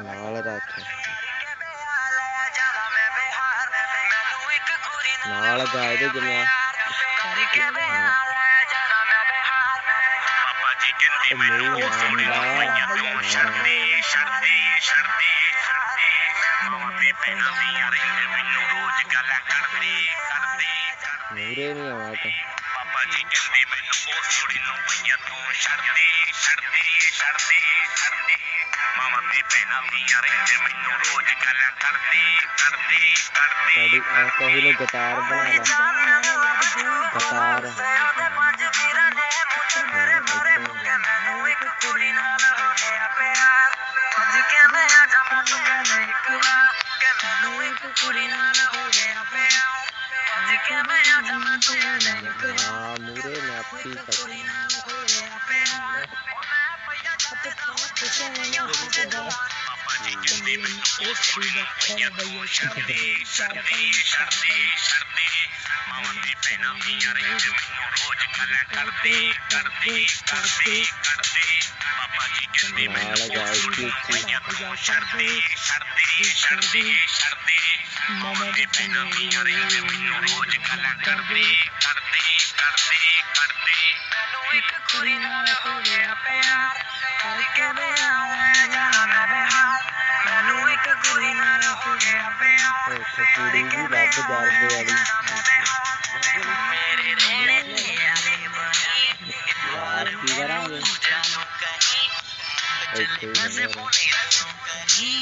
ਨਾਲ ਰੱਖ ਨਾਲ ਗਾ ਇਹਦੇ ਜਿੰਨਾ ਪਾਪਾ ਜੀ ਕਹਿੰਦੇ ਮੈਨੂੰ ਉਹ ਸੋਹਣੀ ਲੰਮੀਆਂ ਤੋਂ ਸ਼ਰਦੀ ਸ਼ਰਦੀ ਸ਼ਰਦੀ ਸ਼ਰਦੀ ਮਾਮਾ ਤੇ ਪਹਿਲਾਂ ਵੀ ਯਾਰ ਇਹ ਮੈਨੂੰ ਰੋਜ਼ ਗਾਲਾਂ ਕੱਢਦੀ ਕੱਢਦੀ ਕੱਢਦੀ ਮੂਰੇ ਨਹੀਂ ਆਉਣਾ ਤਾਂ ਪਾਪਾ ਜੀ ਕਹਿੰਦੇ ਮੈਨੂੰ ਉਹ ਸੋਹਣੀ ਲੰਮੀਆਂ ਤੋਂ ਸ਼ਰਦੀ ਸ਼ਰਦੀ ਸ਼ਰਦੀ ਸ਼ਰਦੀ ਮਾਮਾ ਤੇ ਪਹਿਲਾਂ ਵੀ ਯਾਰ ਇਹ ਮੈਨੂੰ ਰੋਜ਼ ਗਾਲਾਂ ਕੱਢਦੀ ਕੱਢਦੀ ਕੱਢਦੀ ਸਾਡੀ ਆ ਕਹੀ ਨੂੰ ਗਿਟਾਰ ਬਣਾ ਲਾ ਗਿਟਾਰ ਹਾਂ ਮੂਰੇ ਨਾਪੀ ਤੱਕ ਪਾਪਾ ਜੀ ਕਹਿੰਦੇ ਮੈਨੂੰ ਉਹ ਸੋਹਣੀ ਲੰਮੀਆਂ ਤੋਂ ਸ਼ਰਦੀ ਸ਼ਰਦੀ ਸ਼ਰਦੀ ਸ਼ਰਦੀ ਮਾਮਾ ਤੇ ਪਹਿਲਾਂ ਵੀ ਯਾਰ ਇਹ ਮੈਨੂੰ ਰੋਜ਼ ਗਾਲਾਂ ਕੱਢਦੀ ਕੱਢਦੀ ਕੱਢਦੀ ਕੱਢਦੀ ਪਾਪਾ ਜੀ ਕਹਿੰਦੇ ਮੈਨੂੰ ਨਾਲ मुरे नापी हमारा गाय की सर्दी सर्दी सर्दी सर्दी मदद मेरी करदे करदे करदे करदे एक कुड़ी नाल हो गया प्यार करके बया जाना बहार मैनू एक कुड़ी नाल हो गया प्यार करके बया जाना मेरे रोने लिया रे भाई यार की करांगे चल से बोले रसू कहीं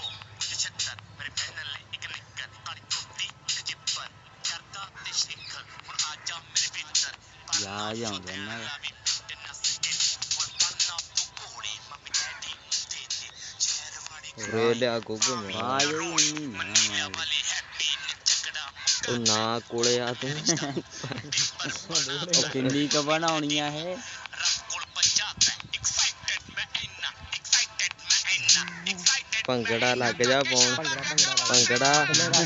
ਯਾਦ ਆਉਂਦਾ ਇਹਨਾਂ ਦਾ ਰੇ ਲਿਆ ਗੁੱਗੂ ਮੈਂ ਆ ਜਾਈ ਨਹੀਂ ਨਾ ਉਹ ਨਾ ਕੋਲੇ ਆ ਤੂੰ ਉਹ ਕਿੰਨੀ ਕ ਬਣਾਉਣੀਆਂ ਇਹ ਭੰਗੜਾ ਲੱਗ ਜਾ ਪਾਉਣ ਭੰਗੜਾ ਲਾਂ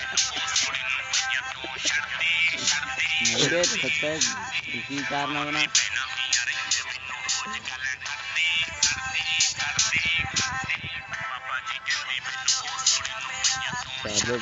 पे सब्सक्राइब किसी कार बना सारे